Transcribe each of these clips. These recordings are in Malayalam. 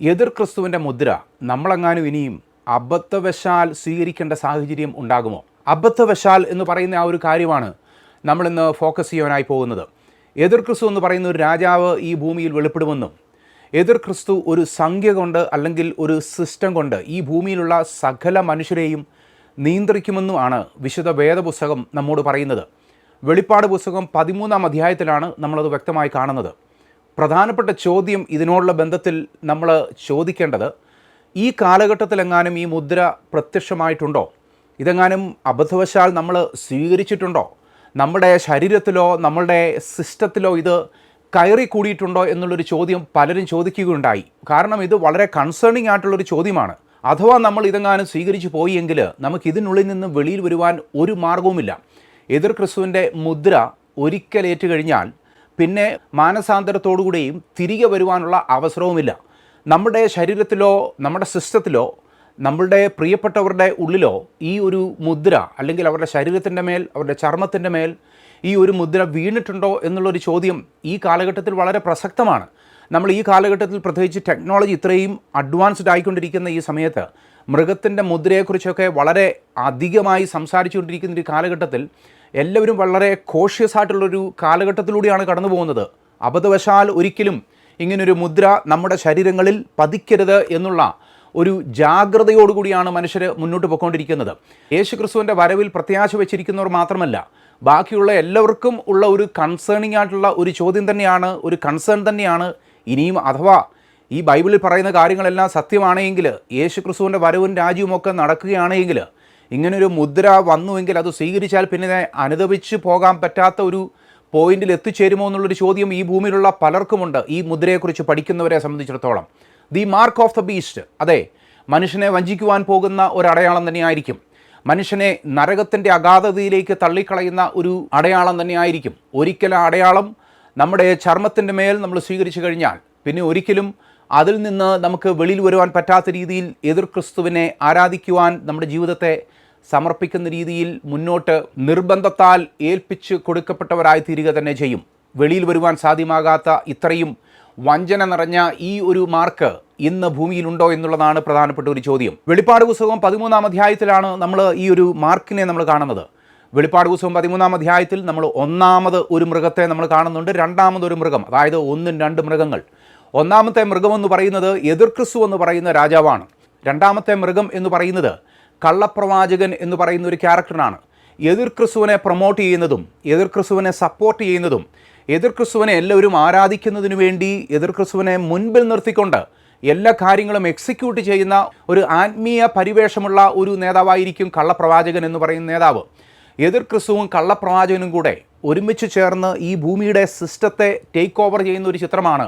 എതിർ ക്രിസ്തുവിന്റെ മുദ്ര നമ്മളെങ്ങാനും ഇനിയും അബദ്ധവശാൽ സ്വീകരിക്കേണ്ട സാഹചര്യം ഉണ്ടാകുമോ? അബദ്ധവശാൽ എന്ന് പറയുന്ന ആ ഒരു കാര്യമാണ് നമ്മളിന്ന് ഫോക്കസ് ചെയ്യാനായി പോകുന്നത്. എതിർ ക്രിസ്തു എന്ന് പറയുന്ന ഒരു രാജാവ് ഈ ഭൂമിയിൽ വെളിപ്പെടുമെന്നും എതിർ ക്രിസ്തു ഒരു സംഖ്യ കൊണ്ട് അല്ലെങ്കിൽ ഒരു സിസ്റ്റം കൊണ്ട് ഈ ഭൂമിയിലുള്ള സകല മനുഷ്യരെയും നിയന്ത്രിക്കുമെന്നുമാണ് വിശുദ്ധ വേദപുസ്തകം നമ്മോട് പറയുന്നത്. വെളിപ്പാട് പുസ്തകം പതിമൂന്നാം അധ്യായത്തിലാണ് നമ്മളത് വ്യക്തമായി കാണുന്നത്. പ്രധാനപ്പെട്ട ചോദ്യം ഇതിനോടുള്ള ബന്ധത്തിൽ നമ്മൾ ചോദിക്കേണ്ടത് ഈ കാലഘട്ടത്തിലെങ്ങാനും ഈ മുദ്ര പ്രത്യക്ഷമായിട്ടുണ്ടോ? ഇതെങ്ങാനും അബദ്ധവശാൽ നമ്മൾ സ്വീകരിച്ചിട്ടുണ്ടോ? നമ്മുടെ ശരീരത്തിലോ നമ്മളുടെ സിസ്റ്റത്തിലോ ഇത് കയറി കൂടിയിട്ടുണ്ടോ എന്നുള്ളൊരു ചോദ്യം പലരും ചോദിക്കുകയുണ്ടായി. കാരണം ഇത് വളരെ കൺസേണിംഗ് ആയിട്ടുള്ളൊരു ചോദ്യമാണ്. അഥവാ നമ്മൾ ഇതെങ്ങാനും സ്വീകരിച്ചു പോയി എങ്കിൽ നമുക്ക് ഇതിനുള്ളിൽ നിന്ന് വെളിയിൽ വരുവാൻ ഒരു മാർഗവുമില്ല എതിർ ക്രിസ്തുവിന്റെ മുദ്ര ഒരിക്കലേറ്റ് കഴിഞ്ഞാൽ പിന്നെ മാനസാന്തരത്തോടുകൂടിയും തിരികെ വരുവാനുള്ള അവസരവുമില്ല. നമ്മുടെ ശരീരത്തിലോ നമ്മുടെ സിസ്റ്റത്തിലോ നമ്മളുടെ പ്രിയപ്പെട്ടവരുടെ ഉള്ളിലോ ഈ ഒരു മുദ്ര അല്ലെങ്കിൽ അവരുടെ ശരീരത്തിന്റെ മേൽ അവരുടെ ചർമ്മത്തിന്റെ മേൽ ഈ ഒരു മുദ്ര വീണിട്ടുണ്ടോ എന്നുള്ളൊരു ചോദ്യം ഈ കാലഘട്ടത്തിൽ വളരെ പ്രസക്തമാണ്. നമ്മൾ ഈ കാലഘട്ടത്തിൽ പ്രത്യേകിച്ച് ടെക്നോളജി ഇത്രയും അഡ്വാൻസ്ഡ് ആയിക്കൊണ്ടിരിക്കുന്ന ഈ സമയത്ത് മൃഗത്തിന്റെ മുദ്രയെക്കുറിച്ചൊക്കെ വളരെ അധികമായി സംസാരിച്ചുകൊണ്ടിരിക്കുന്ന ഒരു കാലഘട്ടത്തിൽ എല്ലാവരും വളരെ കോഷ്യസ് ആയിട്ടുള്ളൊരു കാലഘട്ടത്തിലൂടെയാണ് കടന്നു പോകുന്നത്. അബദ്ധവശാൽ ഒരിക്കലും ഇങ്ങനൊരു മുദ്ര നമ്മുടെ ശരീരങ്ങളിൽ പതിക്കരുത് എന്നുള്ള ഒരു ജാഗ്രതയോടുകൂടിയാണ് മനുഷ്യർ മുന്നോട്ട് പോയിക്കൊണ്ടിരിക്കുന്നത്. യേശു ക്രിസ്തുവിന്റെ വരവിൽ പ്രത്യാശ വെച്ചിരിക്കുന്നവർ മാത്രമല്ല ബാക്കിയുള്ള എല്ലാവർക്കും ഉള്ള ഒരു കൺസേണിംഗ് ആയിട്ടുള്ള ഒരു ചോദ്യം തന്നെയാണ് ഒരു കൺസേൺ തന്നെയാണ്. ഇനിയും അഥവാ ഈ ബൈബിളിൽ പറയുന്ന കാര്യങ്ങളെല്ലാം സത്യമാണെങ്കിൽ യേശു ക്രിസ്തുവിന്റെ വരവും രാജ്യവും ഒക്കെ നടക്കുകയാണെങ്കിൽ ഇങ്ങനൊരു മുദ്ര വന്നുവെങ്കിൽ അത് സ്വീകരിച്ചാൽ പിന്നെ അനുദപിച്ച് പോകാൻ പറ്റാത്ത ഒരു പോയിന്റിൽ എത്തിച്ചേരുമോ എന്നുള്ളൊരു ചോദ്യം ഈ ഭൂമിയിലുള്ള പലർക്കുമുണ്ട്. ഈ മുദ്രയെക്കുറിച്ച് പഠിക്കുന്നവരെ സംബന്ധിച്ചിടത്തോളം. The mark of the beast അതെ മനുഷ്യനെ വഞ്ചിക്കുവാൻ പോകുന്ന ഒരു അടയാളം തന്നെയായിരിക്കും. മനുഷ്യനെ നരകത്തിന്റെ അഗാധതയിലേക്ക് തള്ളിക്കളയുന്ന ഒരു അടയാളം തന്നെയായിരിക്കും. ഒരിക്കൽ ആ അടയാളം നമ്മുടെ ചർമ്മത്തിന്റെ മേൽ നമ്മൾ സ്വീകരിച്ചു കഴിഞ്ഞാൽ പിന്നെ ഒരിക്കലും അതിൽ നിന്ന് നമുക്ക് വെളിയിൽ വരുവാൻ പറ്റാത്ത രീതിയിൽ എതിർ ക്രിസ്തുവിനെ ആരാധിക്കുവാൻ നമ്മുടെ ജീവിതത്തെ സമർപ്പിക്കുന്ന രീതിയിൽ മുന്നോട്ട് നിർബന്ധത്താൽ ഏൽപ്പിച്ച് കൊടുക്കപ്പെട്ടവരായി തീരുക തന്നെ ചെയ്യും. വെളിയിൽ വരുവാൻ സാധ്യമാകാത്ത ഇത്രയും വഞ്ചന നിറഞ്ഞ ഈ ഒരു മാർക്ക് ഇന്ന് ഭൂമിയിലുണ്ടോ എന്നുള്ളതാണ് പ്രധാനപ്പെട്ട ഒരു ചോദ്യം. വെളിപ്പാട് പുസ്തകം പതിമൂന്നാം അധ്യായത്തിലാണ് നമ്മൾ ഈ ഒരു മാർക്കിനെ നമ്മൾ കാണുന്നത്. വെളിപ്പാട് പുസ്തകം പതിമൂന്നാം അധ്യായത്തിൽ നമ്മൾ ഒന്നാമത് ഒരു മൃഗത്തെ നമ്മൾ കാണുന്നുണ്ട്. രണ്ടാമത് ഒരു മൃഗം അതായത് ഒന്നും രണ്ട് മൃഗങ്ങൾ. ഒന്നാമത്തെ മൃഗം എന്ന് പറയുന്നത് എതിർക്രിസ്തു എന്ന് പറയുന്ന രാജാവാണ്. രണ്ടാമത്തെ മൃഗം എന്ന് പറയുന്നത് കള്ളപ്രവാചകൻ എന്ന് പറയുന്ന ഒരു ക്യാരക്ടറാണ്. എതിർ ക്രിസ്തുവിനെ പ്രൊമോട്ട് ചെയ്യുന്നതും എതിർ ക്രിസ്തുവിനെ സപ്പോർട്ട് ചെയ്യുന്നതും എതിർ ക്രിസ്തുവിനെ എല്ലാവരും ആരാധിക്കുന്നതിനു വേണ്ടി എതിർ ക്രിസ്തുവിനെ മുൻപിൽ നിർത്തിക്കൊണ്ട് എല്ലാ കാര്യങ്ങളും എക്സിക്യൂട്ട് ചെയ്യുന്ന ഒരു ആത്മീയ പരിവേഷമുള്ള ഒരു നേതാവായിരിക്കും കള്ളപ്രവാചകൻ എന്ന് പറയുന്ന നേതാവ്. എതിർ ക്രിസ്തുവും കള്ളപ്രവാചകനും കൂടെ ഒരുമിച്ച് ചേർന്ന് ഈ ഭൂമിയുടെ സിസ്റ്റത്തെ ടേക്ക് ഓവർ ചെയ്യുന്ന ഒരു ചിത്രമാണ്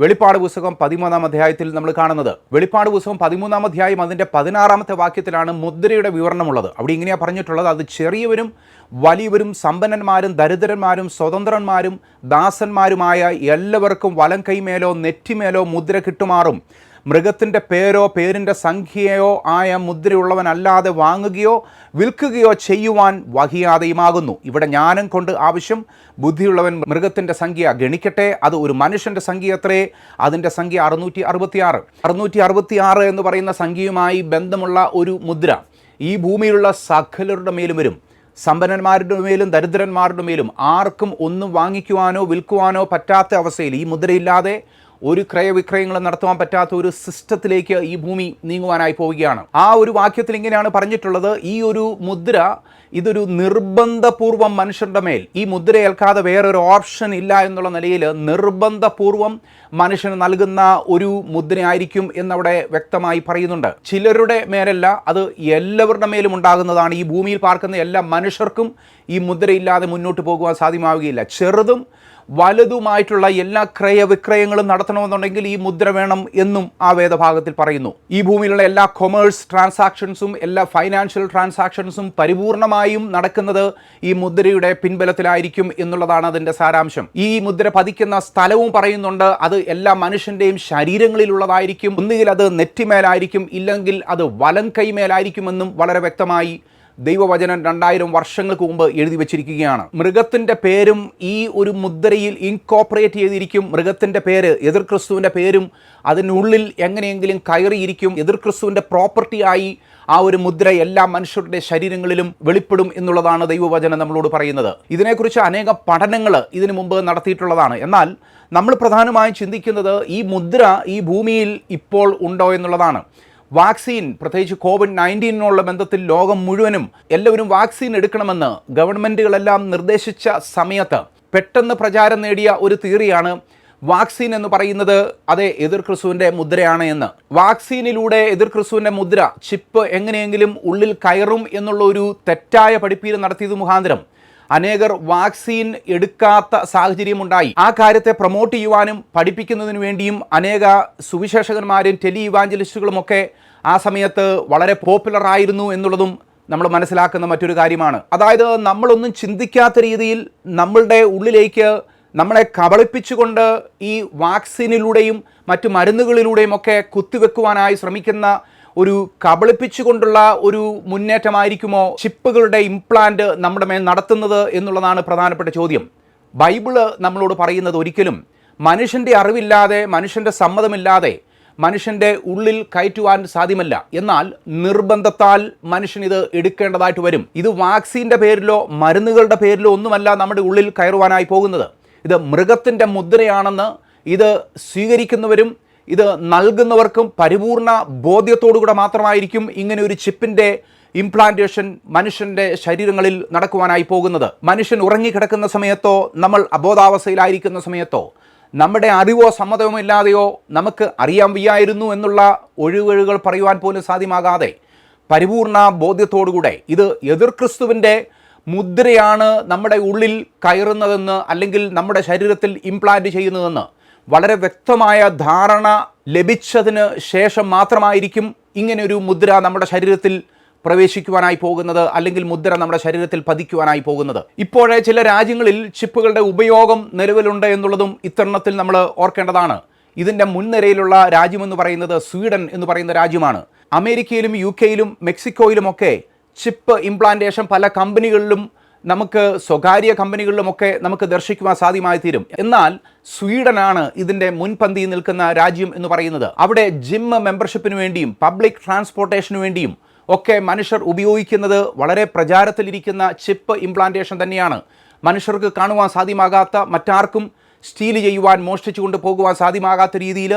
വെളിപ്പാട് പുസ്തകം പതിമൂന്നാം അധ്യായത്തിൽ നമ്മൾ കാണുന്നത്. വെളിപ്പാട് പുസ്തകം പതിമൂന്നാം അധ്യായം അതിന്റെ പതിനാറാമത്തെ വാക്യത്തിലാണ് മുദ്രയുടെ വിവരണമുള്ളത്. അവിടെ ഇങ്ങനെയാണ് പറഞ്ഞിട്ടുള്ളത്. അത് ചെറിയവരും വലിയവരും സമ്പന്നന്മാരും ദരിദ്രന്മാരും സ്വതന്ത്രന്മാരും ദാസന്മാരുമായ എല്ലാവർക്കും വലം കൈമേലോ നെറ്റിമേലോ മുദ്ര കിട്ടുമാറും. മൃഗത്തിന്റെ പേരോ പേരിന്റെ സംഖ്യയോ ആയ മുദ്രയുള്ളവനല്ലാതെ വാങ്ങുകയോ വിൽക്കുകയോ ചെയ്യുവാൻ വഹിയാതെയുമാകുന്നു. ഇവിടെ ജ്ഞാനം കൊണ്ട് ആവശ്യം. ബുദ്ധിയുള്ളവൻ മൃഗത്തിന്റെ സംഖ്യ ഗണിക്കട്ടെ. അത് ഒരു മനുഷ്യന്റെ സംഖ്യ എത്രേ? അതിന്റെ സംഖ്യ അറുന്നൂറ്റി അറുപത്തിയാറ് അറുന്നൂറ്റി അറുപത്തിയാറ് എന്ന് പറയുന്ന സംഖ്യയുമായി ബന്ധമുള്ള ഒരു മുദ്ര. ഈ ഭൂമിയിലുള്ള സകലരുടെ മേലും വരും. സമ്പന്നന്മാരുടെ മേലും ദരിദ്രന്മാരുടെ മേലും ആർക്കും ഒന്നും വാങ്ങിക്കുവാനോ വിൽക്കുവാനോ പറ്റാത്ത അവസ്ഥയിൽ ഈ മുദ്രയില്ലാതെ ഒരു ക്രയവിക്രയങ്ങളും നടത്തുവാൻ പറ്റാത്ത ഒരു സിസ്റ്റത്തിലേക്ക് ഈ ഭൂമി നീങ്ങുവാനായി പോവുകയാണ്. ആ ഒരു വാക്യത്തിൽ ഇങ്ങനെയാണ് പറഞ്ഞിട്ടുള്ളത്. ഈ ഒരു മുദ്ര ഇതൊരു നിർബന്ധപൂർവം മനുഷ്യരുടെ മേൽ ഈ മുദ്ര ഏൽക്കാതെ വേറൊരു ഓപ്ഷൻ ഇല്ല എന്നുള്ള നിലയിൽ നിർബന്ധപൂർവം മനുഷ്യന് നൽകുന്ന ഒരു മുദ്രയായിരിക്കും എന്നവിടെ വ്യക്തമായി പറയുന്നുണ്ട്. ചിലരുടെ മേലല്ല അത് എല്ലാവരുടെ മേലും ഉണ്ടാകുന്നതാണ്. ഈ ഭൂമിയിൽ പാർക്കുന്ന എല്ലാ മനുഷ്യർക്കും ഈ മുദ്രയില്ലാതെ മുന്നോട്ട് പോകുവാൻ സാധ്യമാവുകയില്ല. ചെറുതും വലുതുമായിട്ടുള്ള എല്ലാ ക്രയവിക്രയങ്ങളും നടത്തണമെന്നുണ്ടെങ്കിൽ ഈ മുദ്ര വേണം എന്നും ആ വേദഭാഗത്തിൽ പറയുന്നു. ഈ ഭൂമിയിലുള്ള എല്ലാ കൊമേഴ്സ് ട്രാൻസാക്ഷൻസും എല്ലാ ഫൈനാൻഷ്യൽ ട്രാൻസാക്ഷൻസും പരിപൂർണമായും നടക്കുന്നത് ഈ മുദ്രയുടെ പിൻബലത്തിലായിരിക്കും എന്നുള്ളതാണ് അതിന്റെ സാരാംശം. ഈ മുദ്ര പതിക്കുന്ന സ്ഥലവും പറയുന്നുണ്ട് അത് എല്ലാ മനുഷ്യന്റെയും ശരീരങ്ങളിലുള്ളതായിരിക്കും. ഒന്നുകിൽ അത് നെറ്റിമേലായിരിക്കും ഇല്ലെങ്കിൽ അത് വലം കൈമേലായിരിക്കുമെന്നും വളരെ വ്യക്തമായി ദൈവവചനം രണ്ടായിരം വർഷങ്ങൾക്ക് മുമ്പ് എഴുതി വെച്ചിരിക്കുകയാണ്. മൃഗത്തിന്റെ പേരും ഈ ഒരു മുദ്രയിൽ ഇൻകോപ്പറേറ്റ് ചെയ്തിരിക്കും. മൃഗത്തിന്റെ പേര് എതിർ ക്രിസ്തുവിന്റെ പേരും അതിനുള്ളിൽ എങ്ങനെയെങ്കിലും കയറിയിരിക്കും. എതിർ ക്രിസ്തുവിന്റെ പ്രോപ്പർട്ടിയായി ആ ഒരു മുദ്ര എല്ലാ മനുഷ്യരുടെ ശരീരങ്ങളിലും വെളിപ്പെടും എന്നുള്ളതാണ് ദൈവവചനം നമ്മളോട് പറയുന്നത്. ഇതിനെക്കുറിച്ച് അനേകം പഠനങ്ങൾ ഇതിനു മുമ്പ് നടത്തിയിട്ടുള്ളതാണ്. എന്നാൽ നമ്മൾ പ്രധാനമായും ചിന്തിക്കുന്നത് ഈ മുദ്ര ഈ ഭൂമിയിൽ ഇപ്പോൾ ഉണ്ടോ എന്നുള്ളതാണ്. വാക്സിൻ പ്രത്യേകിച്ച് കോവിഡ് നയന്റീനുള്ള ബന്ധത്തിൽ ലോകം മുഴുവനും എല്ലാവരും വാക്സിൻ എടുക്കണമെന്ന് ഗവൺമെന്റുകളെല്ലാം നിർദ്ദേശിച്ച സമയത്ത് പെട്ടെന്ന് പ്രചാരം നേടിയ ഒരു തിയറിയാണ് വാക്സിൻ എന്ന് പറയുന്നത്. അതെ എതിർ ക്രിസുവിന്റെ മുദ്രയാണ് എന്ന്. വാക്സിനിലൂടെ എതിർ ക്രിസുവിന്റെ മുദ്ര ചിപ്പ് എങ്ങനെയെങ്കിലും ഉള്ളിൽ കയറും എന്നുള്ള ഒരു തെറ്റായ പഠിപ്പീര് നടത്തിയത് മുഖാന്തരം അനേകർ വാക്സിൻ എടുക്കാത്ത സാഹചര്യമുണ്ടായി. ആ കാര്യത്തെ പ്രൊമോട്ട് ചെയ്യുവാനും പഠിപ്പിക്കുന്നതിന് വേണ്ടിയും അനേക സുവിശേഷകന്മാരും ടെലി ഇവാഞ്ചലിസ്റ്റുകളും ഒക്കെ ആ സമയത്ത് വളരെ പോപ്പുലർ ആയിരുന്നു എന്നുള്ളതും നമ്മൾ മനസ്സിലാക്കുന്ന മറ്റൊരു കാര്യമാണ്. അതായത് നമ്മളൊന്നും ചിന്തിക്കാത്ത രീതിയിൽ നമ്മളുടെ ഉള്ളിലേക്ക് നമ്മളെ കബളിപ്പിച്ചുകൊണ്ട് ഈ വാക്സിനിലൂടെയും മറ്റു മരുന്നുകളിലൂടെയും ഒക്കെ കുത്തിവെക്കുവാനായി ശ്രമിക്കുന്ന ഒരു കബളിപ്പിച്ചുകൊണ്ടുള്ള ഒരു മുന്നേറ്റമായിരിക്കുമോ ചിപ്പുകളുടെ ഇംപ്ലാന്റ് നമ്മുടെ മേൽ നടത്തുന്നത് എന്നുള്ളതാണ് പ്രധാനപ്പെട്ട ചോദ്യം. ബൈബിൾ നമ്മളോട് പറയുന്നത് ഒരിക്കലും മനുഷ്യന്റെ അറിവില്ലാതെ മനുഷ്യന്റെ സമ്മതമില്ലാതെ മനുഷ്യന്റെ ഉള്ളിൽ കയറ്റുവാൻ സാധ്യമല്ല. എന്നാൽ നിർബന്ധത്താൽ മനുഷ്യൻ ഇത് എടുക്കേണ്ടതായിട്ട് വരും. ഇത് വാക്സിന്റെ പേരിലോ മരുന്നുകളുടെ പേരിലോ ഒന്നുമല്ല നമ്മുടെ ഉള്ളിൽ കയറുവാനായി പോകുന്നത്. ഇത് മൃഗത്തിന്റെ മുദ്രയാണെന്ന് ഇത് സ്വീകരിക്കുന്നവരും ഇത് നൽകുന്നവർക്കും പരിപൂർണ ബോധ്യത്തോടുകൂടെ മാത്രമായിരിക്കും ഇങ്ങനെ ഒരു ചിപ്പിന്റെ ഇംപ്ലാന്റേഷൻ മനുഷ്യന്റെ ശരീരങ്ങളിൽ നടക്കുവാനായി പോകുന്നത്. മനുഷ്യൻ ഉറങ്ങിക്കിടക്കുന്ന സമയത്തോ നമ്മൾ അബോധാവസ്ഥയിലായിരിക്കുന്ന സമയത്തോ നമ്മുടെ അറിവോ സമ്മതമോ ഇല്ലാതെയോ നമുക്ക് അറിയാൻ വയ്യായിരുന്നു എന്നുള്ള ഒഴിവൊഴികൾ പറയുവാൻ പോലും സാധ്യമാകാതെ പരിപൂർണ ബോധ്യത്തോടുകൂടെ ഇത് എതിർ ക്രിസ്തുവിന്റെ മുദ്രയാണ് നമ്മുടെ ഉള്ളിൽ കയറുന്നതെന്ന് അല്ലെങ്കിൽ നമ്മുടെ ശരീരത്തിൽ ഇംപ്ലാന്റ് ചെയ്യുന്നതെന്ന് വളരെ വ്യക്തമായ ധാരണ ലഭിച്ചതിന് ശേഷം മാത്രമായിരിക്കും ഇങ്ങനൊരു മുദ്ര നമ്മുടെ ശരീരത്തിൽ പ്രവേശിക്കുവാനായി പോകുന്നത് അല്ലെങ്കിൽ മുദ്ര നമ്മുടെ ശരീരത്തിൽ പതിക്കുവാനായി പോകുന്നത്. ഇപ്പോഴേ ചില രാജ്യങ്ങളിൽ ചിപ്പുകളുടെ ഉപയോഗം നിലവിലുണ്ട് എന്നുള്ളതും ഇത്തരണത്തിൽ നമ്മൾ ഓർക്കേണ്ടതാണ്. ഇതിന്റെ മുൻനിരയിലുള്ള രാജ്യമെന്ന് പറയുന്നത് സ്വീഡൻ എന്ന് പറയുന്ന രാജ്യമാണ്. അമേരിക്കയിലും യു കെയിലും മെക്സിക്കോയിലുമൊക്കെ ചിപ്പ് ഇംപ്ലാന്റേഷൻ പല കമ്പനികളിലും നമുക്ക് സ്വകാര്യ കമ്പനികളിലുമൊക്കെ നമുക്ക് ദർശിക്കുവാൻ സാധ്യമായി തീരും. എന്നാൽ സ്വീഡനാണ് ഇതിന്റെ മുൻപന്തിയിൽ നിൽക്കുന്ന രാജ്യം എന്ന് പറയുന്നത്. അവിടെ ജിം മെമ്പർഷിപ്പിന് വേണ്ടിയും പബ്ലിക് ട്രാൻസ്പോർട്ടേഷന് വേണ്ടിയും ഒക്കെ മനുഷ്യർ ഉപയോഗിക്കുന്നത് വളരെ പ്രചാരത്തിലിരിക്കുന്ന ചിപ്പ് ഇംപ്ലാന്റേഷൻ തന്നെയാണ്. മനുഷ്യർക്ക് കാണുവാൻ സാധ്യമാകാത്ത മറ്റാർക്കും സ്റ്റീൽ ചെയ്യുവാൻ മോഷ്ടിച്ചു കൊണ്ട് പോകുവാൻ സാധ്യമാകാത്ത രീതിയിൽ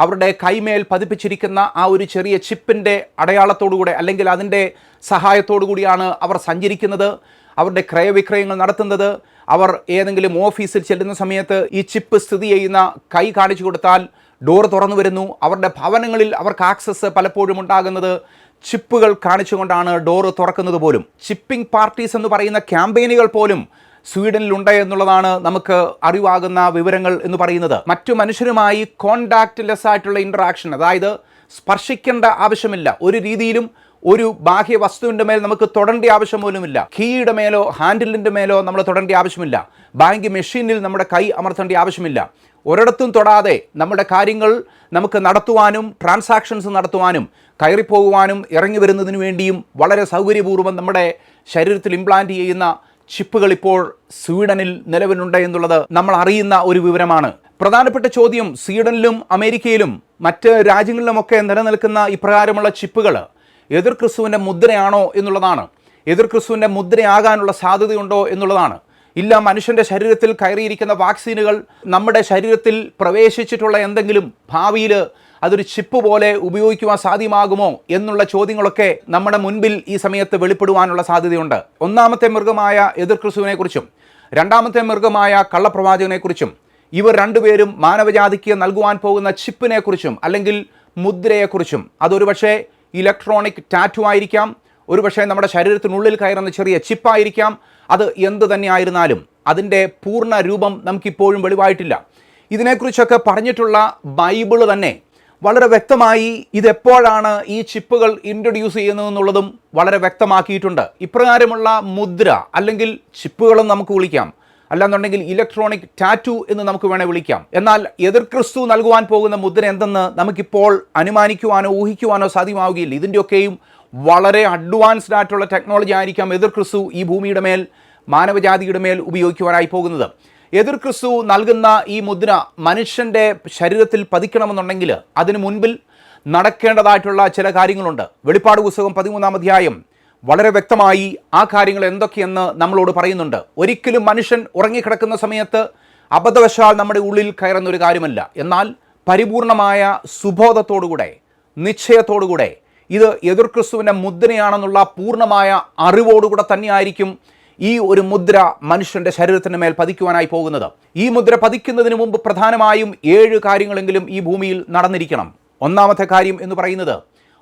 അവരുടെ കൈമേൽ പതിപ്പിച്ചിരിക്കുന്ന ആ ഒരു ചെറിയ ചിപ്പിന്റെ അടയാളത്തോടുകൂടെ അല്ലെങ്കിൽ അതിന്റെ സഹായത്തോടു കൂടിയാണ് അവർ സഞ്ചരിക്കുന്നത്. അവരുടെ ക്രയവിക്രയങ്ങൾ നടത്തുന്നത്. അവർ ഏതെങ്കിലും ഓഫീസിൽ ചെല്ലുന്ന സമയത്ത് ഈ ചിപ്പ് സ്ഥിതി ചെയ്യുന്ന കൈ കാണിച്ചു കൊടുത്താൽ ഡോർ തുറന്നു വരുന്നു. അവരുടെ ഭവനങ്ങളിൽ അവർക്ക് ആക്സസ് പലപ്പോഴും ഉണ്ടാകുന്നത് ചിപ്പുകൾ കാണിച്ചുകൊണ്ടാണ് ഡോറ് തുറക്കുന്നത് പോലും. ചിപ്പിംഗ് പാർട്ടീസ് എന്ന് പറയുന്ന ക്യാമ്പയിനുകൾ പോലും സ്വീഡനിലുണ്ട് എന്നുള്ളതാണ് നമുക്ക് അറിവാകുന്ന വിവരങ്ങൾ എന്ന് പറയുന്നത്. മറ്റു മനുഷ്യരുമായി കോണ്ടാക്ട് ലെസ് ആയിട്ടുള്ള ഇൻട്രാക്ഷൻ അതായത് സ്പർശിക്കേണ്ട ആവശ്യമില്ല. ഒരു രീതിയിലും ഒരു ബാഹ്യ വസ്തുവിന്റെ മേൽ നമുക്ക് തൊടേണ്ട ആവശ്യം പോലുമില്ല. കീയുടെ മേലോ ഹാൻഡിലിന്റെ മേലോ നമ്മൾ തൊടേണ്ട ആവശ്യമില്ല. ബാങ്ക് മെഷീനിൽ നമ്മുടെ കൈ അമർത്തേണ്ട ആവശ്യമില്ല. ഒരിടത്തും തൊടാതെ നമ്മുടെ കാര്യങ്ങൾ നമുക്ക് നടത്തുവാനും ട്രാൻസാക്ഷൻസ് നടത്തുവാനും കയറിപ്പോകുവാനും ഇറങ്ങി വരുന്നതിന് വേണ്ടിയും വളരെ സൗകര്യപൂർവം നമ്മുടെ ശരീരത്തിൽ ഇംപ്ലാന്റ് ചെയ്യുന്ന ചിപ്പുകൾ ഇപ്പോൾ സ്വീഡനിൽ നിലവിലുണ്ട് എന്നുള്ളത് നമ്മൾ അറിയുന്ന ഒരു വിവരമാണ്. പ്രധാനപ്പെട്ട ചോദ്യം സ്വീഡനിലും അമേരിക്കയിലും മറ്റ് രാജ്യങ്ങളിലുമൊക്കെ നിലനിൽക്കുന്ന ഇപ്രകാരമുള്ള ചിപ്പുകൾ എതിർ ക്രിസ്തുവിന്റെ മുദ്രയാണോ എന്നുള്ളതാണ്. എതിർ ക്രിസ്തുവിന്റെ മുദ്രയാകാനുള്ള സാധ്യതയുണ്ടോ എന്നുള്ളതാണ്. ഇല്ല മനുഷ്യന്റെ ശരീരത്തിൽ കയറിയിരിക്കുന്ന വാക്സിനുകൾ നമ്മുടെ ശരീരത്തിൽ പ്രവേശിച്ചിട്ടുള്ള എന്തെങ്കിലും ഭാവിയിൽ അതൊരു ചിപ്പ് പോലെ ഉപയോഗിക്കുവാൻ സാധ്യമാകുമോ എന്നുള്ള ചോദ്യങ്ങളൊക്കെ നമ്മുടെ മുൻപിൽ ഈ സമയത്ത് വെളിപ്പെടുവാനുള്ള സാധ്യതയുണ്ട്. ഒന്നാമത്തെ മൃഗമായ എതിർ ക്രിസ്തുവിനെക്കുറിച്ചും രണ്ടാമത്തെ മൃഗമായ കള്ളപ്രവാചകനെക്കുറിച്ചും ഇവർ രണ്ടുപേരും മാനവജാതിക്ക് നൽകുവാൻ പോകുന്ന ചിപ്പിനെക്കുറിച്ചും അല്ലെങ്കിൽ മുദ്രയെക്കുറിച്ചും. അതൊരു പക്ഷേ ഇലക്ട്രോണിക് ടാറ്റു ആയിരിക്കാം ഒരുപക്ഷെ നമ്മുടെ ശരീരത്തിനുള്ളിൽ കയറുന്ന ചെറിയ ചിപ്പായിരിക്കാം അത് എന്ത് തന്നെ ആയിരുന്നാലും അതിന്റെ പൂർണ രൂപം നമുക്കിപ്പോഴും വെളിവായിട്ടില്ല. ഇതിനെക്കുറിച്ചൊക്കെ പറഞ്ഞിട്ടുള്ള ബൈബിൾ തന്നെ വളരെ വ്യക്തമായി ഇതെപ്പോഴാണ് ഈ ചിപ്പുകൾ ഇൻട്രൊഡ്യൂസ് ചെയ്യുന്നതെന്നുള്ളതും വളരെ വ്യക്തമാക്കിയിട്ടുണ്ട്. ഇപ്രകാരമുള്ള മുദ്ര അല്ലെങ്കിൽ ചിപ്പുകളും നമുക്ക് വിളിക്കാം. അല്ലാന്നുണ്ടെങ്കിൽ ഇലക്ട്രോണിക് ടാറ്റു എന്ന് നമുക്ക് വേണേൽ വിളിക്കാം. എന്നാൽ എതിർ ക്രിസ്തു നൽകുവാൻ പോകുന്ന മുദ്ര എന്തെന്ന് നമുക്കിപ്പോൾ അനുമാനിക്കുവാനോ ഊഹിക്കുവാനോ സാധ്യമാവുകയില്ല. ഇതിന്റെയൊക്കെയും വളരെ അഡ്വാൻസ്ഡ് ആയിട്ടുള്ള ടെക്നോളജി ആയിരിക്കാം എതിർ ക്രിസ്തു ഈ ഭൂമിയുടെ മേൽ മാനവജാതിയുടെ മേൽ ഉപയോഗിക്കുവാനായി പോകുന്നത്. എതിർ ക്രിസ്തു നൽകുന്ന ഈ മുദ്ര മനുഷ്യന്റെ ശരീരത്തിൽ പതിക്കണമെന്നുണ്ടെങ്കിൽ അതിനു മുൻപിൽ നടക്കേണ്ടതായിട്ടുള്ള ചില കാര്യങ്ങളുണ്ട്. വെളിപ്പാട് പുസ്തകം പതിമൂന്നാം അധ്യായം വളരെ വ്യക്തമായി ആ കാര്യങ്ങൾ എന്തൊക്കെയെന്ന് നമ്മളോട് പറയുന്നുണ്ട്. ഒരിക്കലും മനുഷ്യൻ ഉറങ്ങിക്കിടക്കുന്ന സമയത്ത് അബദ്ധവശാൽ നമ്മുടെ ഉള്ളിൽ കയറുന്ന ഒരു കാര്യമല്ല. എന്നാൽ പരിപൂർണമായ സുബോധത്തോടുകൂടെ നിശ്ചയത്തോടുകൂടെ ഇത് എതിർ ക്രിസ്തുവിന്റെ മുദ്രയാണെന്നുള്ള പൂർണമായ അറിവോടുകൂടെ തന്നെയായിരിക്കും ഈ ഒരു മുദ്ര മനുഷ്യന്റെ ശരീരത്തിന് മേൽ പതിക്കുവാനായി പോകുന്നത്. ഈ മുദ്ര പതിക്കുന്നതിന് മുമ്പ് പ്രധാനമായും ഏഴ് കാര്യങ്ങളെങ്കിലും ഈ ഭൂമിയിൽ നടന്നിരിക്കണം. ഒന്നാമത്തെ കാര്യം എന്ന് പറയുന്നത്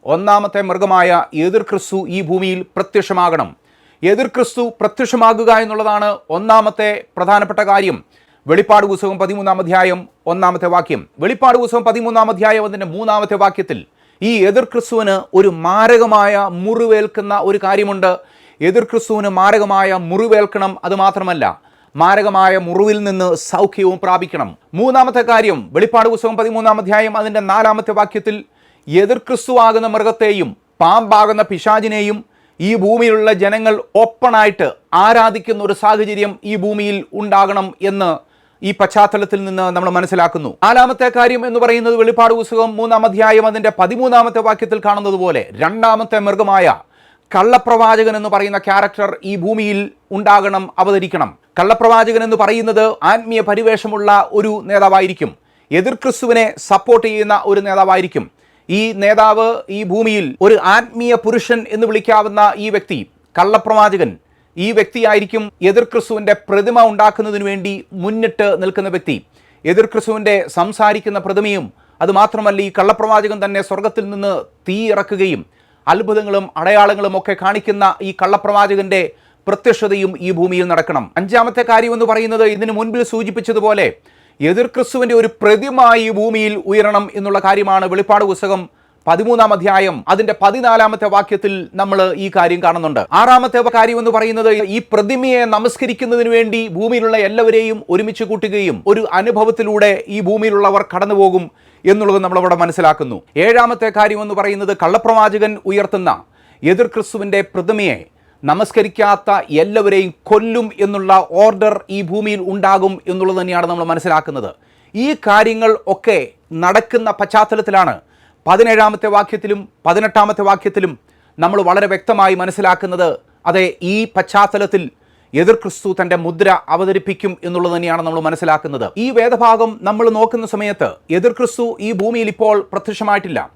ഒന്നാമത്തെ മൃഗമായ എതിർ ക്രിസ്തു ഈ ഭൂമിയിൽ പ്രത്യക്ഷമാകണം. എതിർ ക്രിസ്തു പ്രത്യക്ഷമാകുക എന്നുള്ളതാണ് ഒന്നാമത്തെ പ്രധാനപ്പെട്ട കാര്യം. വെളിപ്പാട് പുസ്തകം പതിമൂന്നാം അധ്യായം ഒന്നാമത്തെ വാക്യം. വെളിപ്പാട് പുസ്തകം പതിമൂന്നാം അധ്യായം അതിന്റെ മൂന്നാമത്തെ വാക്യത്തിൽ ഈ എതിർ ക്രിസ്തുവിന് ഒരു മാരകമായ മുറിവേൽക്കുന്ന ഒരു കാര്യമുണ്ട്. എതിർ ക്രിസ്തുവിന് മാരകമായ മുറിവേൽക്കണം അതുമാത്രമല്ല മാരകമായ മുറിവിൽ നിന്ന് സൗഖ്യവും പ്രാപിക്കണം. മൂന്നാമത്തെ കാര്യം വെളിപ്പാട് പുസ്തകം പതിമൂന്നാം അധ്യായം അതിന്റെ നാലാമത്തെ വാക്യത്തിൽ എതിർ ക്രിസ്തുവാകുന്ന മൃഗത്തെയും പാമ്പാകുന്ന പിശാചിനെയും ഈ ഭൂമിയിലുള്ള ജനങ്ങൾ ഓപ്പണായിട്ട് ആരാധിക്കുന്ന ഒരു സാഹചര്യം ഈ ഭൂമിയിൽ ഉണ്ടാകണം എന്ന് ഈ പശ്ചാത്തലത്തിൽ നിന്ന് നമ്മൾ മനസ്സിലാക്കുന്നു. നാലാമത്തെ കാര്യം എന്ന് പറയുന്നത് വെളിപ്പാട് പുസ്തകം മൂന്നാം അധ്യായം അതിന്റെ പതിമൂന്നാമത്തെ വാക്യത്തിൽ കാണുന്നത് പോലെ രണ്ടാമത്തെ മൃഗമായ കള്ളപ്രവാചകൻ എന്ന് പറയുന്ന ക്യാരക്ടർ ഈ ഭൂമിയിൽ ഉണ്ടാകണം അവതരിക്കണം. കള്ളപ്രവാചകൻ എന്ന് പറയുന്നത് ആത്മീയ പരിവേഷമുള്ള ഒരു നേതാവായിരിക്കും. എതിർ ക്രിസ്തുവിനെ സപ്പോർട്ട് ചെയ്യുന്ന ഒരു നേതാവായിരിക്കും. ഈ നേതാവ് ഈ ഭൂമിയിൽ ഒരു ആത്മീയ പുരുഷൻ എന്ന് വിളിക്കാവുന്ന ഈ വ്യക്തി കള്ളപ്രവാചകൻ. ഈ വ്യക്തിയായിരിക്കും എതിർ ക്രിസ്തുവിന്റെ പ്രതിമ ഉണ്ടാക്കുന്നതിന് വേണ്ടി മുന്നിട്ട് നിൽക്കുന്ന വ്യക്തി. എതിർ ക്രിസ്തുവിന്റെ സംസാരിക്കുന്ന പ്രതിമയും അതുമാത്രമല്ല ഈ കള്ളപ്രവാചകൻ തന്നെ സ്വർഗത്തിൽ നിന്ന് തീ ഇറക്കുകയും അത്ഭുതങ്ങളും അടയാളങ്ങളും ഒക്കെ കാണിക്കുന്ന ഈ കള്ളപ്രവാചകന്റെ പ്രത്യക്ഷതയും ഈ ഭൂമിയിൽ നടക്കണം. അഞ്ചാമത്തെ കാര്യം എന്ന് പറയുന്നത് ഇതിനു മുൻപിൽ സൂചിപ്പിച്ചതുപോലെ എതിർ ക്രിസ്തുവിന്റെ ഒരു പ്രതിമ ഈ ഭൂമിയിൽ ഉയരണം എന്നുള്ള കാര്യമാണ് വെളിപ്പാട് പുസ്തകം പതിമൂന്നാം അധ്യായം അതിന്റെ പതിനാലാമത്തെ വാക്യത്തിൽ നമ്മൾ ഈ കാര്യം കാണുന്നുണ്ട്. ആറാമത്തെ കാര്യം എന്ന് പറയുന്നത് ഈ പ്രതിമയെ നമസ്കരിക്കുന്നതിന് വേണ്ടി ഭൂമിയിലുള്ള എല്ലാവരെയും ഒരുമിച്ച് കൂട്ടുകയും ഒരു അനുഭവത്തിലൂടെ ഈ ഭൂമിയിലുള്ളവർ കടന്നുപോകും എന്നുള്ളത് നമ്മളവിടെ മനസ്സിലാക്കുന്നു. ഏഴാമത്തെ കാര്യം എന്ന് പറയുന്നത് കള്ളപ്രവാചകൻ ഉയർത്തുന്ന എതിർ ക്രിസ്തുവിന്റെ പ്രതിമയെ നമസ്കരിക്കാത്ത എല്ലാവരെയും കൊല്ലും എന്നുള്ള ഓർഡർ ഈ ഭൂമിയിൽ ഉണ്ടാകും എന്നുള്ളത് തന്നെയാണ് നമ്മൾ മനസ്സിലാക്കുന്നത്. ഈ കാര്യങ്ങൾ ഒക്കെ നടക്കുന്ന പശ്ചാത്തലത്തിലാണ് പതിനേഴാമത്തെ വാക്യത്തിലും പതിനെട്ടാമത്തെ വാക്യത്തിലും നമ്മൾ വളരെ വ്യക്തമായി മനസ്സിലാക്കുന്നത്. അതെ ഈ പശ്ചാത്തലത്തിൽ എതിർ ക്രിസ്തു തന്റെ മുദ്ര അവതരിപ്പിക്കും എന്നുള്ളത് തന്നെയാണ് നമ്മൾ മനസ്സിലാക്കുന്നത്. ഈ വേദഭാഗം നമ്മൾ നോക്കുന്ന സമയത്ത് എതിർ ക്രിസ്തു ഈ ഭൂമിയിൽ ഇപ്പോൾ പ്രത്യക്ഷമായിട്ടില്ല.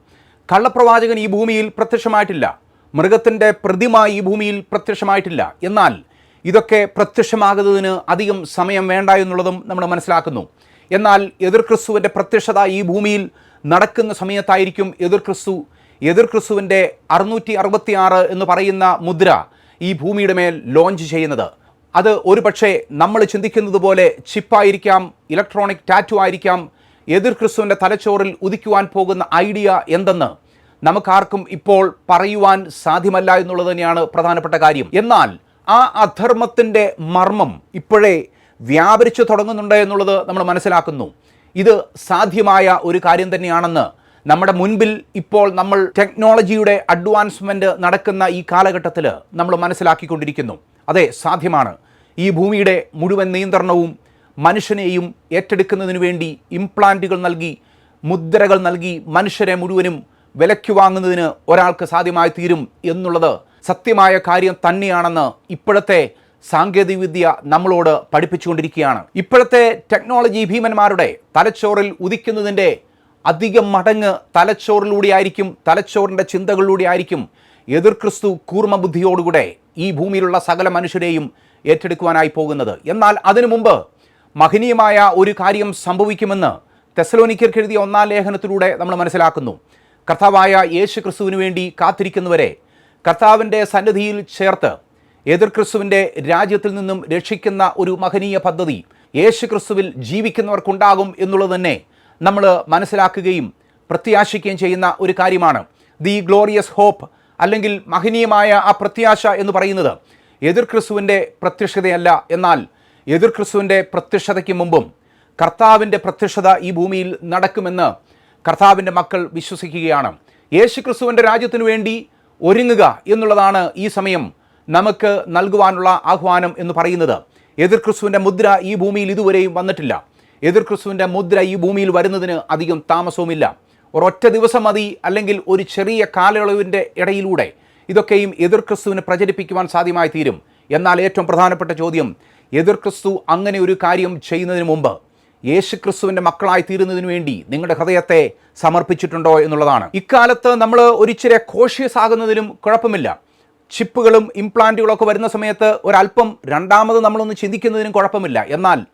കള്ളപ്രവാചകൻ ഈ ഭൂമിയിൽ പ്രത്യക്ഷമായിട്ടില്ല. മൃഗത്തിന്റെ പ്രതിമ ഈ ഭൂമിയിൽ പ്രത്യക്ഷമായിട്ടില്ല. എന്നാൽ ഇതൊക്കെ പ്രത്യക്ഷമാകുന്നതിന് അധികം സമയം വേണ്ട എന്നുള്ളതും നമ്മൾ മനസ്സിലാക്കുന്നു. എന്നാൽ എതിർ ക്രിസ്തുവിന്റെ പ്രത്യക്ഷത ഈ ഭൂമിയിൽ നടക്കുന്ന സമയത്തായിരിക്കും എതിർ ക്രിസ്തു എതിർ ക്രിസ്തുവിന്റെ അറുന്നൂറ്റി അറുപത്തി ആറ് എന്ന് പറയുന്ന മുദ്ര ഈ ഭൂമിയുടെ മേൽ ലോഞ്ച് ചെയ്യുന്നത്. അത് ഒരു പക്ഷേ നമ്മൾ ചിന്തിക്കുന്നത് പോലെ ചിപ്പായിരിക്കാം ഇലക്ട്രോണിക് ടാറ്റു ആയിരിക്കാം എതിർ ക്രിസ്തുവിന്റെ തലച്ചോറിൽ ഉദിക്കുവാൻ പോകുന്ന ഐഡിയ എന്തെന്ന് നമുക്കാർക്കും ഇപ്പോൾ പറയുവാൻ സാധ്യമല്ല എന്നുള്ളത് തന്നെയാണ് പ്രധാനപ്പെട്ട കാര്യം. എന്നാൽ ആ അധർമ്മത്തിന്റെ മർമ്മം ഇപ്പോഴേ വ്യാപരിച്ചു തുടങ്ങുന്നുണ്ട് എന്നുള്ളത് നമ്മൾ മനസ്സിലാക്കുന്നു. ഇത് സാധ്യമായ ഒരു കാര്യം തന്നെയാണെന്ന് നമ്മുടെ മുൻപിൽ ഇപ്പോൾ നമ്മൾ ടെക്നോളജിയുടെ അഡ്വാൻസ്മെന്റ് നടക്കുന്ന ഈ കാലഘട്ടത്തിൽ നമ്മൾ മനസ്സിലാക്കിക്കൊണ്ടിരിക്കുന്നു. അതെ സാധ്യമാണ്. ഈ ഭൂമിയുടെ മുഴുവൻ നിയന്ത്രണവും മനുഷ്യനെയും ഏറ്റെടുക്കുന്നതിന് വേണ്ടി ഇംപ്ലാന്റുകൾ നൽകി മുദ്രകൾ നൽകി മനുഷ്യരെ മുഴുവനും വിലയ്ക്ക് വാങ്ങുന്നതിന് ഒരാൾക്ക് സാധ്യമായി തീരും എന്നുള്ളത് സത്യമായ കാര്യം തന്നെയാണെന്ന് ഇപ്പോഴത്തെ സാങ്കേതികവിദ്യ നമ്മളോട് പഠിപ്പിച്ചുകൊണ്ടിരിക്കുകയാണ്. ഇപ്പോഴത്തെ ടെക്നോളജി ഭീമന്മാരുടെ തലച്ചോറിൽ ഉദിക്കുന്നതിന്റെ അധികം മടങ്ങ് തലച്ചോറിലൂടെയായിരിക്കും തലച്ചോറിന്റെ ചിന്തകളിലൂടെ ആയിരിക്കും എതിർ ക്രിസ്തു കൂർമ്മബുദ്ധിയോടുകൂടെ ഈ ഭൂമിയിലുള്ള സകല മനുഷ്യരെയും ഏറ്റെടുക്കുവാനായി പോകുന്നത്. എന്നാൽ അതിനു മുമ്പ് മഹനീയമായ ഒരു കാര്യം സംഭവിക്കുമെന്ന് തെസലോനിക്കർക്ക് എഴുതിയ ഒന്നാം ലേഖനത്തിലൂടെ നമ്മൾ മനസ്സിലാക്കുന്നു. കർത്താവായ യേശു ക്രിസ്തുവിന് വേണ്ടി കാത്തിരിക്കുന്നവരെ കർത്താവിന്റെ സന്നിധിയിൽ ചേർത്ത് എതിർ ക്രിസ്തുവിന്റെ രാജ്യത്തിൽ നിന്നും രക്ഷിക്കുന്ന ഒരു മഹനീയ പദ്ധതി യേശു ക്രിസ്തുവിൽ ജീവിക്കുന്നവർക്കുണ്ടാകും എന്നുള്ളത് തന്നെ നമ്മൾ മനസ്സിലാക്കുകയും പ്രത്യാശിക്കുകയും ചെയ്യുന്ന ഒരു കാര്യമാണ്. ദി ഗ്ലോറിയസ് ഹോപ്പ് അല്ലെങ്കിൽ മഹനീയമായ ആ പ്രത്യാശ എന്ന് പറയുന്നത് എതിർ ക്രിസ്തുവിന്റെ പ്രത്യക്ഷതയല്ല. എന്നാൽ എതിർ ക്രിസ്തുവിന്റെ പ്രത്യക്ഷതയ്ക്ക് മുമ്പും കർത്താവിന്റെ പ്രത്യക്ഷത ഈ ഭൂമിയിൽ നടക്കുമെന്ന് കർത്താവിന്റെ മക്കൾ വിശ്വസിക്കുകയാണ്. യേശു ക്രിസ്തുവിന്റെ രാജ്യത്തിനു വേണ്ടി ഒരുങ്ങുക എന്നുള്ളതാണ് ഈ സമയം നമുക്ക് നൽകുവാനുള്ള ആഹ്വാനം എന്ന് പറയുന്നത്. എതിർ ക്രിസ്തുവിന്റെ മുദ്ര ഈ ഭൂമിയിൽ ഇതുവരെയും വന്നിട്ടില്ല. എതിർ ക്രിസ്തുവിന്റെ മുദ്ര ഈ ഭൂമിയിൽ വരുന്നതിന് അധികം താമസവുമില്ല. ഒരൊറ്റ ദിവസം മതി അല്ലെങ്കിൽ ഒരു ചെറിയ കാലയളവിന്റെ ഇടയിലൂടെ ഇതൊക്കെയും എതിർ ക്രിസ്തുവിന് പ്രചരിപ്പിക്കുവാൻ സാധ്യമായി തീരും. എന്നാൽ ഏറ്റവും പ്രധാനപ്പെട്ട ചോദ്യം എതിർ ക്രിസ്തു അങ്ങനെ ഒരു കാര്യം ചെയ്യുന്നതിന് മുമ്പ് യേശു ക്രിസ്തുവിന്റെ മക്കളായി തീരുന്നതിന് വേണ്ടി നിങ്ങളുടെ ഹൃദയത്തെ സമർപ്പിച്ചിട്ടുണ്ടോ എന്നുള്ളതാണ്. ഇക്കാലത്ത് നമ്മൾ ഒരിച്ചിരി കോഷ്യസ് ആകുന്നതിലും കുഴപ്പമില്ല. ചിപ്പുകളും ഇംപ്ലാന്റുകളൊക്കെ വരുന്ന സമയത്ത് ഒരല്പം രണ്ടാമത് നമ്മളൊന്ന് ചിന്തിക്കുന്നതിനും കുഴപ്പമില്ല. എന്നാൽ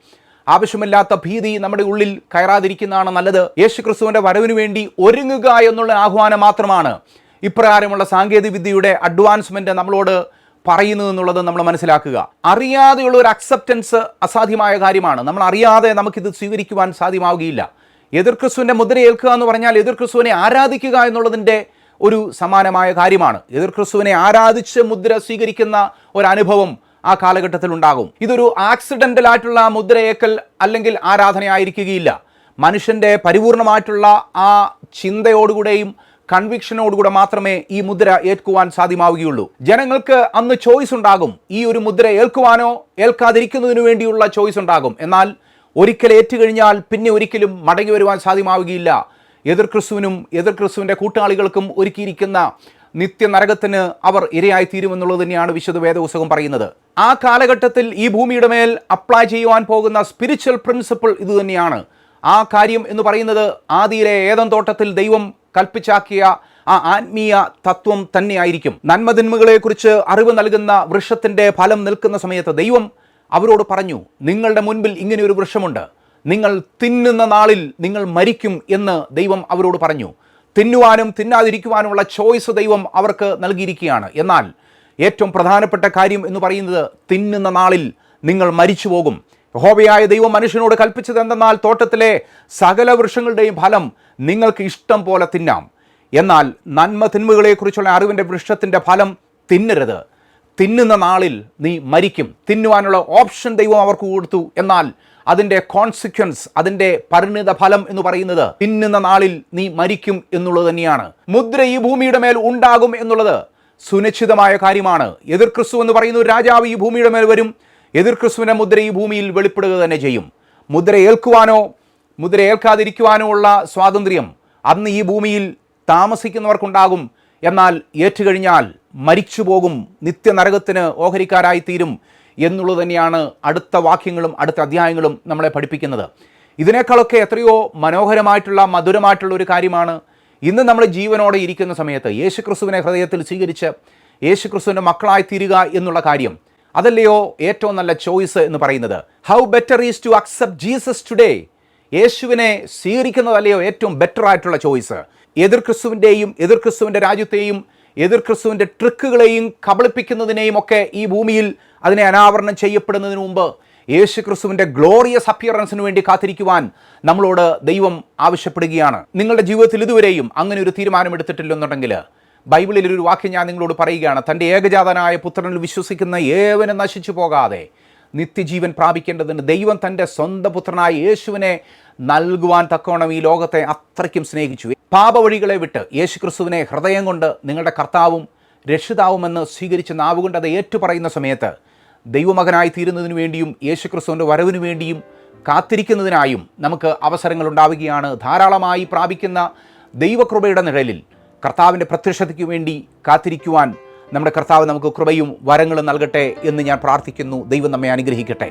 ആവശ്യമില്ലാത്ത ഭീതി നമ്മുടെ ഉള്ളിൽ കയറാതിരിക്കുന്നതാണ് നല്ലത്. യേശു ക്രിസ്തുവിന്റെ വരവിന് വേണ്ടി ഒരുങ്ങുക എന്നുള്ള ആഹ്വാനം മാത്രമാണ് ഇപ്രകാരമുള്ള സാങ്കേതിക വിദ്യയുടെ അഡ്വാൻസ്മെന്റ് നമ്മളോട് പറയുന്നു എന്നുള്ളത് നമ്മൾ മനസ്സിലാക്കുക. അറിയാതെയുള്ള ഒരു അക്സെപ്റ്റൻസ് അസാധ്യമായ കാര്യമാണ്. നമ്മൾ അറിയാതെ നമുക്കിത് സ്വീകരിക്കുവാൻ സാധ്യമാവുകയില്ല. എതിർ ക്രിസ്തുവിന്റെ മുദ്ര ഏൽക്കുക എന്ന് പറഞ്ഞാൽ എതിർ ക്രിസ്തുവിനെ ആരാധിക്കുക എന്നുള്ളതിന്റെ ഒരു സമാനമായ കാര്യമാണ്. എതിർ ക്രിസ്തുവിനെ ആരാധിച്ച് മുദ്ര സ്വീകരിക്കുന്ന ഒരു അനുഭവം ആ കാലഘട്ടത്തിൽ ഉണ്ടാകും. ഇതൊരു ആക്സിഡന്റൽ ആയിട്ടുള്ള മുദ്രയേക്കൽ അല്ലെങ്കിൽ ആരാധനയായിരിക്കുകയില്ല. മനുഷ്യന്റെ പരിപൂർണമായിട്ടുള്ള ആ ചിന്തയോടുകൂടെയും കൺവിക്ഷനോടുകൂടെ മാത്രമേ ഈ മുദ്ര ഏൽക്കുവാൻ സാധ്യമാവുകയുള്ളൂ. ജനങ്ങൾക്ക് അന്ന് ചോയ്സ് ഉണ്ടാകും. ഈ ഒരു മുദ്ര ഏൽക്കുവാനോ ഏൽക്കാതിരിക്കുന്നതിനു വേണ്ടിയുള്ള ചോയ്സ് ഉണ്ടാകും. എന്നാൽ ഒരിക്കൽ ഏറ്റുകഴിഞ്ഞാൽ പിന്നെ ഒരിക്കലും മടങ്ങി വരുവാൻ സാധ്യമാവുകയില്ല. എതിർ ക്രിസ്തുവിനും എതിർ ക്രിസ്തുവിന്റെ കൂട്ടാളികൾക്കും ഒരുക്കിയിരിക്കുന്ന നിത്യനരകത്തിന് അവർ ഇരയായി തീരുമെന്നുള്ളത് തന്നെയാണ് വിശുദ്ധ വേദപുസ്തകം പറയുന്നത്. ആ കാലഘട്ടത്തിൽ ഈ ഭൂമിയുടെ മേൽ അപ്ലൈ ചെയ്യുവാൻ പോകുന്ന സ്പിരിച്വൽ പ്രിൻസിപ്പിൾ ഇതുതന്നെയാണ് ആ കാര്യം എന്ന് പറയുന്നത് ആദിയിലെ ഏതം തോട്ടത്തിൽ ദൈവം കൽപ്പിച്ചാക്കിയ ആ ആത്മീയ തത്വം തന്നെയായിരിക്കും. നന്മതിന്മകളെക്കുറിച്ച് അറിവ് നൽകുന്ന വൃക്ഷത്തിന്റെ ഫലം നിൽക്കുന്ന സമയത്ത് ദൈവം അവരോട് പറഞ്ഞു നിങ്ങളുടെ മുൻപിൽ ഇങ്ങനെ ഒരു വൃക്ഷമുണ്ട്. നിങ്ങൾ തിന്നുന്ന നാളിൽ നിങ്ങൾ മരിക്കും എന്ന് ദൈവം അവരോട് പറഞ്ഞു. തിന്നുവാനും തിന്നാതിരിക്കുവാനുമുള്ള ചോയ്സ് ദൈവം അവർക്ക് നൽകിയിരിക്കുകയാണ്. എന്നാൽ ഏറ്റവും പ്രധാനപ്പെട്ട കാര്യം എന്ന് പറയുന്നത് തിന്നുന്ന നാളിൽ നിങ്ങൾ മരിച്ചു പോകും. ഹോബയായ ദൈവം മനുഷ്യനോട് കൽപ്പിച്ചത് എന്തെന്നാൽ തോട്ടത്തിലെ സകല വൃക്ഷങ്ങളുടെയും ഫലം നിങ്ങൾക്ക് ഇഷ്ടം പോലെ തിന്നാം. എന്നാൽ നന്മ തിന്മകളെക്കുറിച്ചുള്ള അറിവിന്റെ വൃക്ഷത്തിന്റെ ഫലം തിന്നരുത്. തിന്നുന്ന നാളിൽ നീ മരിക്കും. തിന്നുവാനുള്ള ഓപ്ഷൻ ദൈവം അവർക്ക് കൊടുത്തു. എന്നാൽ അതിന്റെ കോൺസിക്വൻസ് അതിന്റെ പരിണിത ഫലം എന്ന് പറയുന്നത് തിന്നുന്ന നാളിൽ നീ മരിക്കും എന്നുള്ളത് തന്നെയാണ്. മുദ്ര ഈ ഭൂമിയുടെ മേൽ ഉണ്ടാകും എന്നുള്ളത് സുനിശ്ചിതമായ കാര്യമാണ്. എതിർ ക്രിസ്തു എന്ന് പറയുന്ന ഒരു രാജാവ് ഈ ഭൂമിയുടെ മേൽ വരും. എതിർ ക്രിസ്തുവിന്റെ മുദ്ര ഈ ഭൂമിയിൽ വെളിപ്പെടുക തന്നെ ചെയ്യും. മുദ്ര ഏൽക്കുവാനോ മുദ്ര ഏൽക്കാതിരിക്കുവാനോ ഉള്ള സ്വാതന്ത്ര്യം അന്ന് ഈ ഭൂമിയിൽ താമസിക്കുന്നവർക്കുണ്ടാകും. എന്നാൽ ഏറ്റുകഴിഞ്ഞാൽ മരിച്ചു പോകും നിത്യനരകത്തിന് ഓഹരിക്കാരായി തീരും എന്നുള്ളത് തന്നെയാണ് അടുത്ത വാക്യങ്ങളും അടുത്ത അധ്യായങ്ങളും നമ്മളെ പഠിപ്പിക്കുന്നത്. ഇതിനേക്കാളൊക്കെ എത്രയോ മനോഹരമായിട്ടുള്ള മധുരമായിട്ടുള്ള ഒരു കാര്യമാണ് ഇന്ന് നമ്മൾ ജീവനോടെ ഇരിക്കുന്ന സമയത്ത് യേശുക്രിസ്തുവിനെ ഹൃദയത്തിൽ സ്വീകരിച്ച് യേശു ക്രിസ്തുവിന്റെ മക്കളായി തീരുക എന്നുള്ള കാര്യം. അതല്ലയോ ഏറ്റവും നല്ല ചോയ്സ് എന്ന് പറയുന്നത്. How better is to accept Jesus today യേശുവിനെ സ്വീകരിക്കുന്നതല്ലയോ ഏറ്റവും ബെറ്റർ ആയിട്ടുള്ള ചോയ്സ്. എതിർ ക്രിസ്തുവിന്റെയും എതിർ ക്രിസ്തുവിന്റെ രാജ്യത്തെയും എതിർ ക്രിസ്തുവിന്റെ ട്രിക്കുകളെയും കബളിപ്പിക്കുന്നതിനെയും ഒക്കെ ഈ ഭൂമിയിൽ അതിനെ അനാവരണം ചെയ്യപ്പെടുന്നതിന് മുമ്പ് യേശു ക്രിസ്തുവിന്റെ ഗ്ലോറിയസ് അപ്പിയറൻസിന് വേണ്ടി കാത്തിരിക്കുവാൻ നമ്മളോട് ദൈവം ആവശ്യപ്പെടുകയാണ്. നിങ്ങളുടെ ജീവിതത്തിൽ ഇതുവരെയും അങ്ങനെ ഒരു തീരുമാനം എടുത്തിട്ടില്ലെന്നുണ്ടെങ്കിൽ ബൈബിളിൽ ഒരു വാക്യം ഞാൻ നിങ്ങളോട് പറയുകയാണ്. തന്റെ ഏകജാതനായ പുത്രനിൽ വിശ്വസിക്കുന്ന ഏവനും നശിച്ചു പോകാതെ നിത്യജീവൻ പ്രാപിക്കേണ്ടതിന് ദൈവം തന്റെ സ്വന്തം പുത്രനായ യേശുവിനെ നൽകുവാൻ തക്കവണ്ണം ഈ ലോകത്തെ അത്രയ്ക്കും സ്നേഹിച്ചു. പാപവഴികളെ വിട്ട് യേശു ക്രിസ്തുവിനെ ഹൃദയം കൊണ്ട് നിങ്ങളുടെ കർത്താവും രക്ഷിതാവുമെന്ന് സ്വീകരിച്ച നാവുകൊണ്ട് അത് ഏറ്റുപറയുന്ന സമയത്ത് ദൈവമകനായി തീരുന്നതിന് വേണ്ടിയും യേശു ക്രിസ്തുവിന്റെ വരവിനു വേണ്ടിയും കാത്തിരിക്കുന്നതിനായും നമുക്ക് അവസരങ്ങൾ ഉണ്ടാവുകയാണ് ധാരാളമായി പ്രാപിക്കുന്ന ദൈവകൃപയുടെ നിഴലിൽ കർത്താവിന്റെ പ്രത്യക്ഷതയ്ക്ക് വേണ്ടി കാത്തിരിക്കുവാൻ നമ്മുടെ കർത്താവ് നമുക്ക് കൃപയും വരങ്ങളും നൽകട്ടെ എന്ന് ഞാൻ പ്രാർത്ഥിക്കുന്നു. ദൈവം നമ്മെ അനുഗ്രഹിക്കട്ടെ.